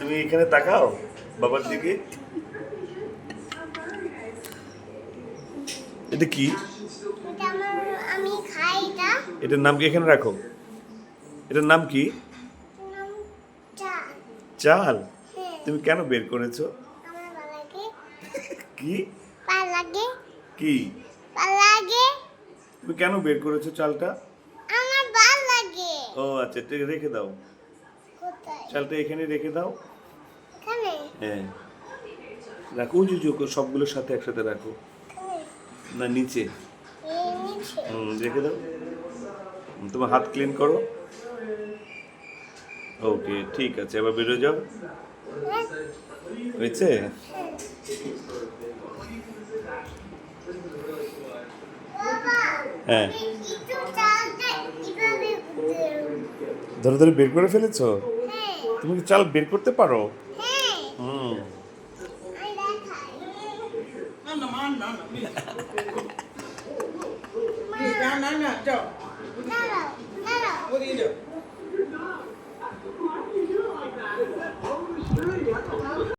তুমি এখানে তাকাও বাবার দিকে। এটা কি? এটার নাম কি? এখানে রাখো। এটার নাম কি? চাল। হ্যাঁ। তুমি কেন বের করেছ? কি? কি? তুমি কেন বের করেছ চালটা? আমার ভালো লাগে ও আচ্ছা রেখে দাও। চালটা এখানে রেখে দাও। হ্যাঁ। রাখো উঁচু উঁচু সবগুলোর সাথে একসাথে রাখো। না নিচে। হুম, রেখে দাও। তোমার হাত ক্লিন করো। ওকে ঠিক আছে এবার বেরো যাও। হ্যাঁ। হয়েছে হ্যাঁ ধরে ধরে বের করে ফেলেছো? তুমি কি চাল বের করতে পারো? হ্যাঁ। হুম। না না No,